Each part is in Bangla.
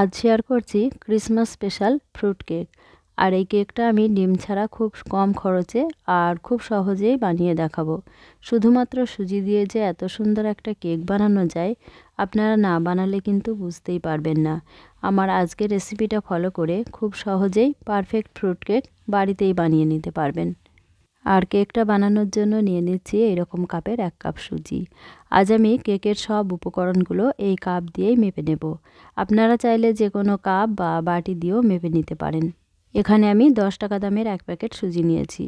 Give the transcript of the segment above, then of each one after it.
আজ শেয়ার করছি ক্রিসমাস স্পেশাল ফ্রুট কেক আর এই কেকটা আমি ডিম ছাড়া খুব কম খরচে আর খুব সহজেই বানিয়ে দেখাবো। শুধুমাত্র সুজি দিয়ে যে এত সুন্দর একটা কেক বানানো যায়, আপনারা না বানালে কিন্তু বুঝতেই পারবেন না। আমার আজকের রেসিপিটা ফলো করে খুব সহজেই পারফেক্ট ফ্রুট কেক বাড়িতেই বানিয়ে নিতে পারবেন। আর কেকটা বানানোর জন্য নিয়ে নিচ্ছি এরকম কাপের এক কাপ সুজি। আজ আমি কেকের সব উপকরণগুলো এই কাপ দিয়েই মেপে নেব। আপনারা চাইলে যে কোনো কাপ বা বাটি দিয়েও মেপে নিতে পারেন। এখানে আমি দশ টাকা দামের এক প্যাকেট সুজি নিয়েছি।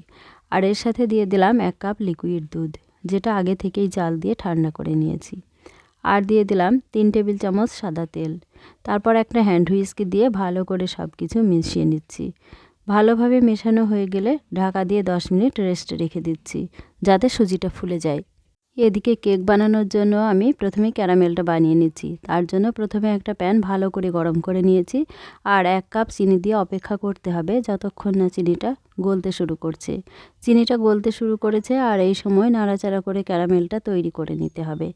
আর এর সাথে দিয়ে দিলাম এক কাপ লিকুইড দুধ, যেটা আগে থেকেই জাল দিয়ে ঠান্ডা করে নিয়েছি। আর দিয়ে দিলাম তিন টেবিল চামচ সাদা তেল। তারপর একটা হ্যান্ড হুইস্কি দিয়ে ভালো করে সব কিছু মিশিয়ে নিচ্ছি। ভালোভাবে মেশানো হয়ে গেলে ঢাকা দিয়ে দশ মিনিট রেস্টে রেখে দিচ্ছি, যাতে সুজিটা ফুলে যায়। এদিকে কেক বানানোর জন্য আমি প্রথমে ক্যারামেলটা বানিয়ে নিচ্ছি। তার জন্য প্রথমে একটা প্যান ভালো করে গরম করে নিয়েছি আর এক কাপ চিনি দিয়ে অপেক্ষা করতে হবে যতক্ষণ না চিনিটা গলতে শুরু করছে। চিনিটা গলতে শুরু করেছে আর এই সময় নাড়াচাড়া করে ক্যারামেলটা তৈরি করে নিতে হবে।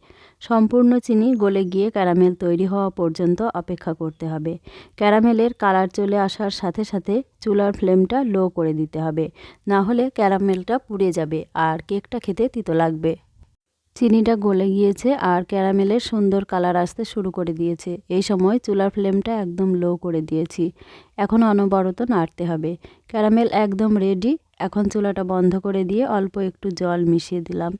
সম্পূর্ণ চিনি গলে গিয়ে ক্যারামেল তৈরি হওয়া পর্যন্ত অপেক্ষা করতে হবে। ক্যারামেলের কালার চলে আসার সাথে সাথে চুলার ফ্লেমটা লো করে দিতে হবে। না হলে ক্যারামেলটা পুড়ে যাবে আর কেকটা খেতে তিতো লাগবে। চিনিটা গলে গিয়েছে আর ক্যারামেলের সুন্দর কালার আসতে শুরু করে দিয়েছে। এই সময় চুলার ফ্লেমটা একদম লো করে দিয়েছি। এখন অনবরত নাড়তে হবে। ক্যারামেল একদম রেডি। এখন চুলাটা বন্ধ করে দিয়ে অল্প একটু জল মিশিয়ে দিলাম।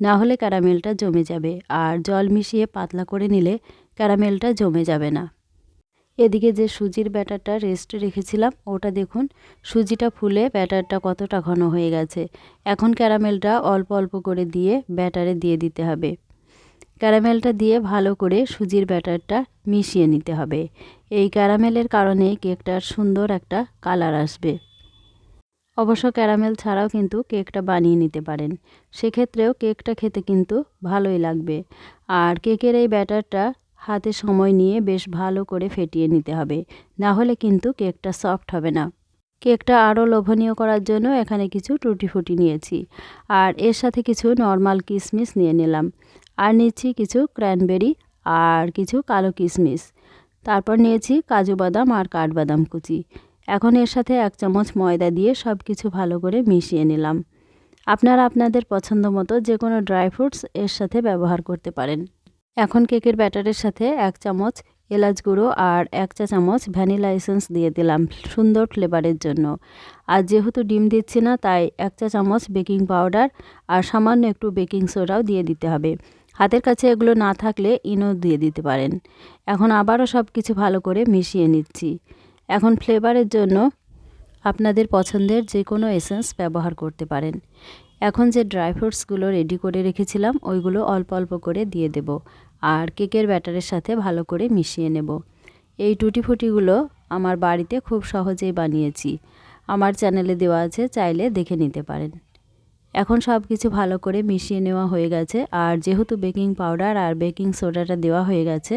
না হলে ক্যারামেলটা জমে যাবে। আর জল মিশিয়ে পাতলা করে নিলে ক্যারামেলটা জমে যাবে না। এদিকে যে সুজির ব্যাটারটা রেস্টে রেখেছিলাম, ওটা দেখুন, সুজিটা ফুলে ব্যাটারটা কতটা ঘন হয়ে গেছে। এখন ক্যারামেলটা অল্প অল্প করে দিয়ে ব্যাটারে দিয়ে দিতে হবে। ক্যারামেলটা দিয়ে ভালো করে সুজির ব্যাটারটা মিশিয়ে নিতে হবে। এই ক্যারামেলের কারণে কেকটার সুন্দর একটা কালার আসবে। অবশ্য ক্যারামেল ছাড়াও কিন্তু কেকটা বানিয়ে নিতে পারেন। সেক্ষেত্রেও কেকটা খেতে কিন্তু ভালোই লাগবে। আর কেকের এই ব্যাটারটা হাতে সময় নিয়ে বেশ ভালো করে ফেটিয়ে নিতে হবে। না হলে কিন্তু কেকটা সফট হবে না। কেকটা আরও লোভনীয় করার জন্য এখানে কিছু টুটি ফুটি নিয়েছি। আর এর সাথে কিছু নর্মাল কিশমিশ নিয়ে নিলাম। আর নিচ্ছি কিছু ক্র্যানবেরি আর কিছু কালো কিশমিশ তারপর নিয়েছি কাজু বাদাম আর কাঠবাদাম কুচি। এখন এর সাথে এক চামচ ময়দা দিয়ে সব কিছু ভালো করে মিশিয়ে নিলাম। আপনারা আপনাদের পছন্দ মতো যে কোনো ড্রাই ফ্রুটস এর সাথে ব্যবহার করতে পারেন। এখন কেকের ব্যাটারের সাথে এক চামচ এলাচ গুঁড়ো আর এক চা চামচ ভ্যানিলা এসেন্স দিয়ে দিলাম সুন্দর ফ্লেভারের জন্য। আর যেহেতু ডিম দিচ্ছি না, তাই এক চা চামচ বেকিং পাউডার আর সামান্য একটু বেকিং সোডাও দিয়ে দিতে হবে। হাতের কাছে এগুলো না থাকলে ইনো দিয়ে দিতে পারেন। এখন আবারও সব কিছু ভালো করে মিশিয়ে নিচ্ছি। এখন ফ্লেভারের জন্য আপনাদের পছন্দের যে কোনো এসেন্স ব্যবহার করতে পারেন। এখন যে ড্রাই ফ্রুটসগুলো রেডি করে রেখেছিলাম, ওইগুলো অল্প অল্প করে দিয়ে দেব আর কেকের ব্যাটারের সাথে ভালো করে মিশিয়ে নেব। এই টুটি ফুটিগুলো আমার বাড়িতে খুব সহজেই বানিয়েছি। আমার চ্যানেলে দেওয়া আছে, চাইলে দেখে নিতে পারেন। এখন সব কিছু ভালো করে মিশিয়ে নেওয়া হয়ে গেছে আর যেহেতু বেকিং পাউডার আর বেকিং সোডাটা দেওয়া হয়ে গেছে,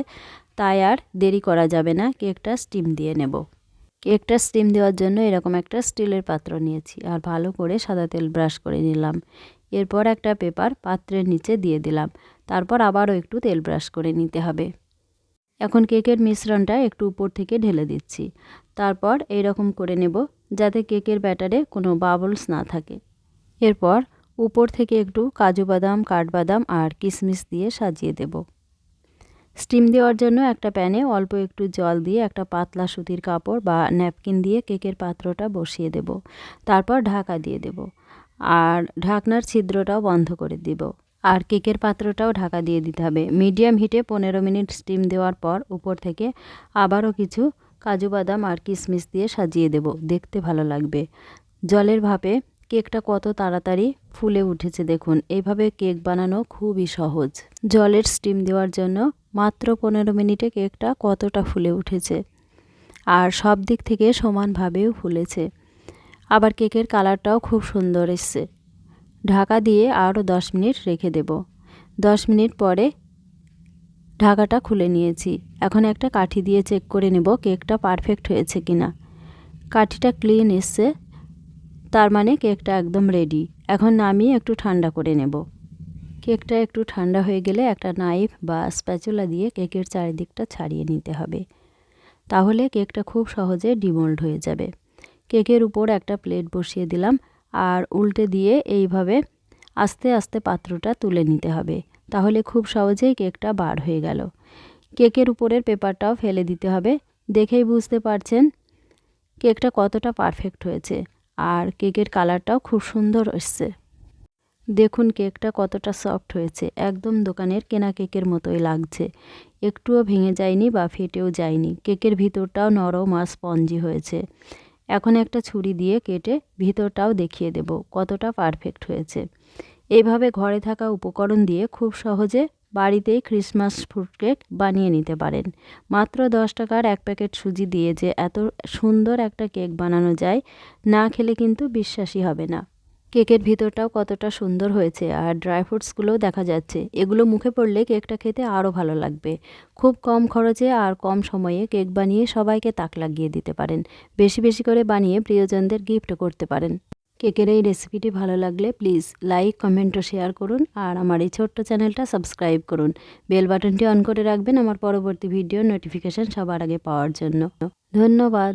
তাই আর দেরি করা যাবে না, কেকটা স্টিম দিয়ে নেব। কেকটা স্টিম দেওয়ার জন্য এরকম একটা স্টিলের পাত্র নিয়েছি আর ভালো করে সাদা তেল ব্রাশ করে নিলাম। এরপর একটা পেপার পাত্রের নিচে দিয়ে দিলাম। তারপর আবারও একটু তেল ব্রাশ করে নিতে হবে। এখন কেকের মিশ্রণটা একটু উপর থেকে ঢেলে দিচ্ছি। তারপর এইরকম করে নেব যাতে কেকের ব্যাটারে কোনো বাবলস না থাকে। এরপর উপর থেকে একটু কাজু বাদাম, কাঠবাদাম আর কিশমিশ দিয়ে সাজিয়ে দেব। স্টিম দেওয়ার জন্য একটা প্যানে অল্প একটু জল দিয়ে একটা পাতলা সুতির কাপড় বা ন্যাপকিন দিয়ে কেকের পাত্রটা বসিয়ে দেব। তারপর ঢাকা দিয়ে দেব। আর ঢাকনার ছিদ্রটাও বন্ধ করে দিব। আর কেকের পাত্রটাও ঢাকা দিয়ে দিতে হবে। মিডিয়াম হিটে পনেরো মিনিট স্টিম দেওয়ার পর উপর থেকে আবারও কিছু কাজু বাদাম আর কিশমিশ দিয়ে সাজিয়ে দেব। দেখতে ভালো লাগবে। জলের ভাপে কেকটা কত তাড়াতাড়ি ফুলে উঠেছে দেখুন। এইভাবে কেক বানানো খুবই সহজ। জলের স্টিম দেওয়ার জন্য মাত্র পনেরো মিনিটে কেকটা কতটা ফুলে উঠেছে আর সব দিক থেকে সমানভাবেও ফুলেছে। আবার কেকের কালারটাও খুব সুন্দর এসছে। ঢাকা দিয়ে আরও দশ মিনিট রেখে দেব। দশ মিনিট পরে ঢাকাটা খুলে নিয়েছি। এখন একটা কাঠি দিয়ে চেক করে নেব কেকটা পারফেক্ট হয়েছে কিনা। কাঠিটা ক্লিন এসছে। তার মানে কেকটা একদম রেডি এখন নামিয়ে একটু ঠান্ডা করে নেব। কেকটা একটু ঠান্ডা হয়ে গেলে একটা নাইফ বা স্প্যাচুলা দিয়ে কেকের চারিদিকটা ছাড়িয়ে নিতে হবে। তাহলে কেকটা খুব সহজে ডিমোল্ড হয়ে যাবে। কেকের উপর একটা প্লেট বসিয়ে দিলাম আর উল্টে দিয়ে এইভাবে আস্তে আস্তে পাত্রটা তুলে নিতে হবে। তাহলে খুব সহজেই কেকটা বার হয়ে গেল। কেকের উপরের পেপারটাও ফেলে দিতে হবে। দেখেই বুঝতে পারছেন, কেকটা কতটা পারফেক্ট হয়েছে। আর কেকের কালারটাও খুব সুন্দর এসছে। দেখুন কেকটা কতটা সফট হয়েছে। একদম দোকানের কেনা কেকের মতোই লাগছে। একটুও ভেঙে যায়নি বা ফেটেও যায়নি। কেকের ভিতরটাও নরম আর স্পঞ্জি হয়েছে। এখন একটা ছুরি দিয়ে কেটে ভিতরটাও দেখিয়ে দেব কতটা পারফেক্ট হয়েছে। এইভাবে ঘরে থাকা উপকরণ দিয়ে খুব সহজে বাড়িতেই ক্রিসমাস ফ্রুট কেক বানিয়ে নিতে পারেন। মাত্র দশ টাকার এক প্যাকেট সুজি দিয়ে যে এত সুন্দর একটা কেক বানানো যায়, না খেলে কিন্তু বিশ্বাসই হবে না। কেকের ভিতরটাও কতটা সুন্দর হয়েছে আর ড্রাই ফ্রুটসগুলোও দেখা যাচ্ছে। এগুলো মুখে পড়লে কেকটা খেতে আরও ভালো লাগবে। খুব কম খরচে আর কম সময়ে কেক বানিয়ে সবাইকে তাক লাগিয়ে দিতে পারেন। বেশি বেশি করে বানিয়ে প্রিয়জনদের গিফটও করতে পারেন। কেকের এই রেসিপিটি ভালো লাগলে প্লিজ লাইক কমেন্ট ও শেয়ার করুন আর আমার এই ছোট্ট চ্যানেলটা সাবস্ক্রাইব করুন। বেল বাটনটি অন করে রাখবেন আমার পরবর্তী ভিডিও নোটিফিকেশান সবার আগে পাওয়ার জন্য। ধন্যবাদ।